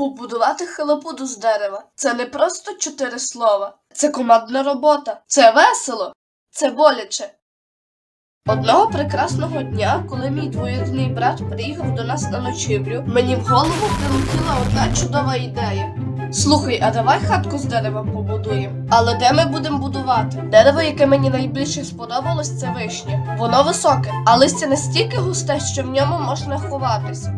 Побудувати халапуду з дерева це не просто чотири слова, це командна робота, це весело, це боляче. Одного прекрасного дня, коли мій двоюрідний брат приїхав до нас на ночівлю, мені в голову прилетіла одна чудова ідея. Слухай, а давай хатку з дерева побудуємо. Але де ми будемо будувати? Дерево, яке мені найбільше сподобалось, це вишня. Воно високе, а листя настільки густе, що в ньому можна ховатись.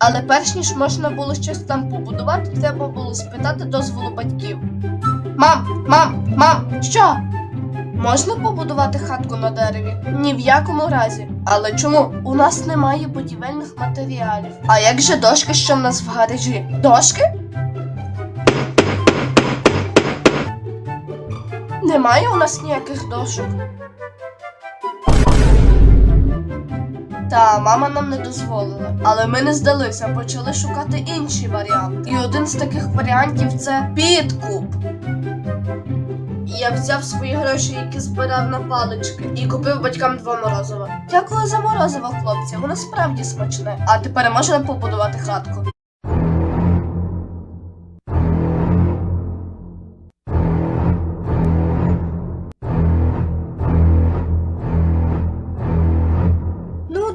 Але перш ніж можна було щось там побудувати, треба було спитати дозволу батьків. Мам, мам, мам, що? Можна побудувати хатку на дереві? Ні в якому разі. Але чому? У нас немає будівельних матеріалів. А як же дошки, що в нас в гаражі? Дошки? Немає у нас ніяких дошок. Та мама нам не дозволила. Але ми не здалися, почали шукати інші варіанти. І один з таких варіантів це підкуп. Я взяв свої гроші, які збирав на палички, і купив батькам два морозива. Дякую за морозиво, хлопці. Воно справді смачне. А тепер можна побудувати хатку.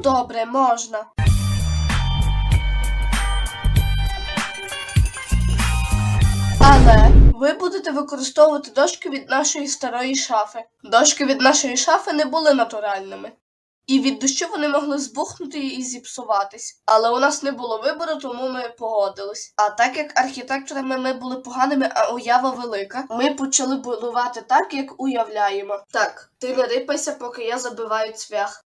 Добре, можна. Але ви будете використовувати дошки від нашої старої шафи. Дошки від нашої шафи не були натуральними. І від дощу вони могли збухнути і зіпсуватись. Але у нас не було вибору, тому ми погодились. А так як архітекторами ми були поганими, а уява велика, ми почали будувати так, як уявляємо. Так, ти не рипайся, поки я забиваю цвях.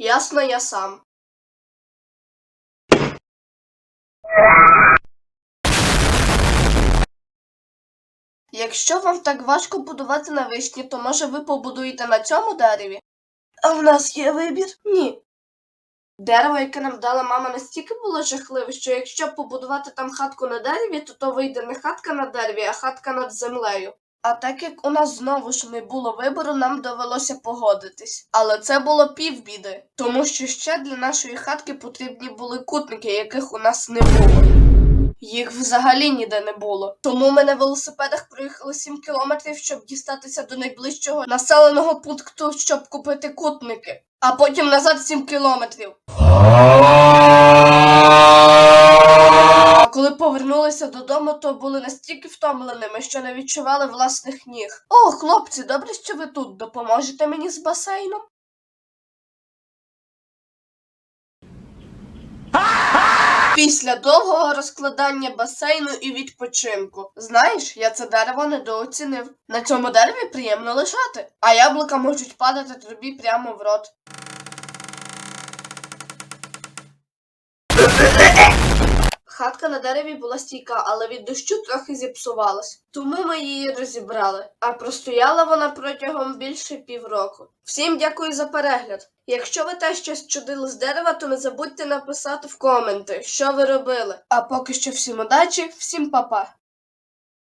Ясно, я сам. Якщо вам так важко будувати на вишні, то може ви побудуєте на цьому дереві? А в нас є вибір? Ні. Дерево, яке нам дала мама, настільки було жахливе, що якщо побудувати там хатку на дереві, то то вийде не хатка на дереві, а хатка над землею. А так як у нас знову ж не було вибору, нам довелося погодитись. Але це було півбіди, тому що ще для нашої хатки потрібні були кутники, яких у нас не було. Їх взагалі ніде не було. Тому ми на велосипедах проїхали 7 кілометрів, щоб дістатися до найближчого населеного пункту, щоб купити кутники. А потім назад 7 кілометрів. А повернулися додому, то були настільки втомленими, що не відчували власних ніг. О, хлопці, добре, що ви тут допоможете мені з басейном? Після довгого розкладання басейну і відпочинку. Знаєш, я це дерево недооцінив. На цьому дереві приємно лежати, а яблука можуть падати тобі прямо в рот. Хатка на дереві була стійка, але від дощу трохи зіпсувалась. Тому ми її розібрали. А простояла вона протягом більше півроку. Всім дякую за перегляд. Якщо ви теж щось чудили з дерева, то не забудьте написати в коменти, що ви робили. А поки що всім удачі, всім па-па.